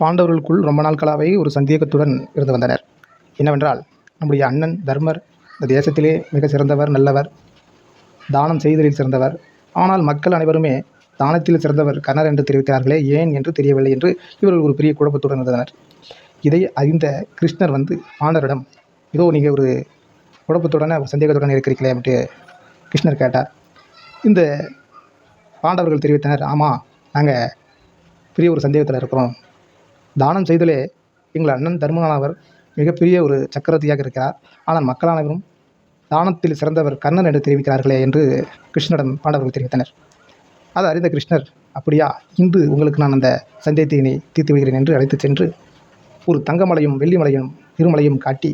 பாண்டவர்களுக்குள் ரொம்ப நாட்களாகவே ஒரு சந்தேகத்துடன் இருந்து வந்தனர். என்னவென்றால் நம்முடைய அண்ணன் தர்மர் இந்த தேசத்திலே மிக சிறந்தவர் நல்லவர் தானம் செய்தலில் சிறந்தவர். ஆனால் மக்கள் அனைவருமே தானத்தில் சிறந்தவர் கர்ணர் என்று தெரிவித்தார்களே ஏன் என்று தெரியவில்லை என்று இவர்கள் ஒரு பெரிய குழப்பத்துடன் இருந்தனர். இதை அறிந்த கிருஷ்ணர் வந்து பாண்டவரிடம் இதோ நீங்கள் ஒரு குழப்பத்துடனே சந்தேகத்துடன் இருக்கிறீர்களே என்று கிருஷ்ணர் கேட்டார். இந்த பாண்டவர்கள் தெரிவித்தனர் ஆமாம் நாங்கள் பெரிய ஒரு சந்தேகத்தில் இருக்கிறோம். தானம் செய்தலே எங்கள் அண்ணன் தருமனானவர் மிகப்பெரிய ஒரு சக்கரவர்த்தியாக இருக்கிறார். ஆனால் மக்கள் அனைவரும் தானத்தில் சிறந்தவர் கர்ணன் என்று தெரிவிக்கிறார்களே என்று கிருஷ்ணரிடம் பாண்டவர்கள் தெரிவித்தனர். அதை அறிந்த கிருஷ்ணர் அப்படியா? இன்று உங்களுக்கு நான் அந்த சந்தேகத்தினை தீர்த்து விடுகிறேன் என்று அழைத்துச் சென்று ஒரு தங்கமலையும் வெள்ளிமலையும் இருமலையும் காட்டி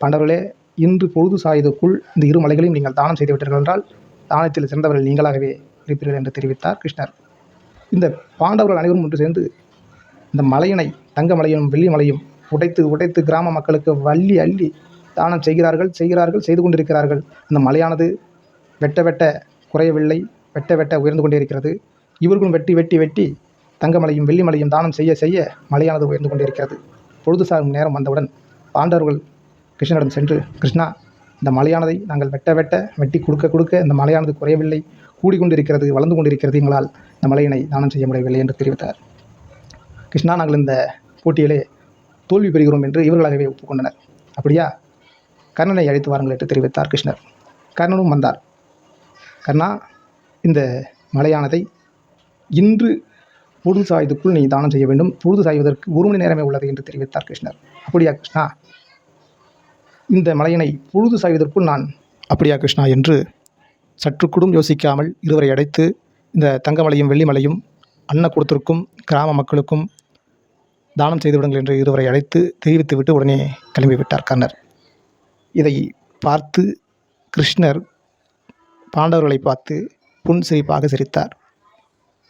பாண்டவர்களே இன்று பொழுது சாயதுக்குள் இந்த இரு மலைகளையும் நீங்கள் தானம் செய்து விட்டீர்கள் என்றால் தானத்தில் சிறந்தவர்கள் நீங்களாகவே இருப்பீர்கள் என்று தெரிவித்தார் கிருஷ்ணர். இந்த பாண்டவர்கள் அனைவரும் ஒன்று சேர்ந்து இந்த மலையினை தங்கமலையும் வெள்ளிமலையும் உடைத்து உடைத்து கிராம மக்களுக்கு வள்ளி அள்ளி தானம் செய்கிறார்கள் செய்கிறார்கள் செய்து கொண்டிருக்கிறார்கள். அந்த மலையானது வெட்ட வெட்ட குறையவில்லை வெட்ட வெட்ட உயர்ந்து கொண்டே இருக்கிறது இவர்களும் வெட்டி வெட்டி வெட்டி தங்கமலையும் வெள்ளிமலையும் தானம் செய்ய செய்ய மலையானது உயர்ந்து கொண்டிருக்கிறது. பொழுது சாகும் நேரம் வந்தவுடன் பாண்டவர்கள் கிருஷ்ணனிடம் சென்று கிருஷ்ணா இந்த மலையானதை நாங்கள் வெட்ட வெட்ட வெட்டி கொடுக்க கொடுக்க இந்த மலையானது குறையவில்லை. கூடிக்கொண்டிருக்கிறது வளர்ந்து கொண்டிருக்கிறது எங்களால். இந்த மலையினை தானம் செய்ய முடியவில்லை என்று தெரிவித்தார். கிருஷ்ணா நாங்கள் இந்த போட்டியிலே தோல்வி பெறுகிறோம் என்று இவர்களாகவே ஒப்புக்கொண்டனர். அப்படியா? கர்ணனை அழைத்து வாருங்கள் என்று தெரிவித்தார் கிருஷ்ணர். கர்ணனும் வந்தார். கர்ணா இந்த மலையானதை இன்று பொழுது சாய்வதற்குள் நீ தானம் செய்ய வேண்டும். பொழுது சாய்வதற்கு ஒரு மணி நேரமே உள்ளது என்று தெரிவித்தார் கிருஷ்ணர். அப்படியா கிருஷ்ணா? இந்த மலையினை பொழுது சாய்வதற்குள் நான் அப்படியா கிருஷ்ணா என்று சற்று கூடும் யோசிக்காமல் இருவரை அடைத்து இந்த தங்கமலையும் வெள்ளிமலையும் அன்னக்கூடத்திற்கும் கிராம மக்களுக்கும் தானம் செய்துவிடுங்கள் என்று இருவரை அழைத்து தெரிவித்துவிட்டு உடனே கிளம்பிவிட்டார் கர்ணர். இதை பார்த்து கிருஷ்ணர் பாண்டவர்களை பார்த்து புன்சிரிப்பாக சிரித்தார்.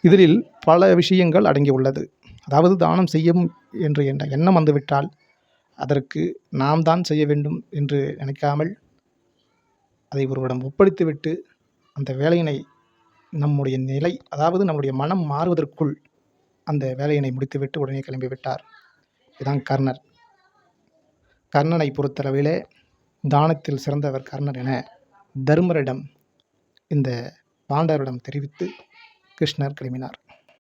இதில் பல விஷயங்கள் அடங்கியுள்ளது அதாவது தானம் செய்யும் என்று என்ற எண்ணம் வந்துவிட்டால் அதற்கு நாம் தான் செய்ய வேண்டும் என்று நினைக்காமல் அதை ஒருவரிடம் ஒப்படைத்துவிட்டு அந்த வேலையினை நம்முடைய நிலை அதாவது நம்முடைய மனம் மாறுவதற்குள் அந்த வேலையினை முடித்துவிட்டு உடனே கிளம்பிவிட்டார். இதுதான் கர்ணர். கர்ணனை பொறுத்தளவிலே தானத்தில் சிறந்தவர் கர்ணர் என தர்மரிடம் இந்த பாண்டவரிடம் தெரிவித்து கிருஷ்ணர் கிளம்பினார்.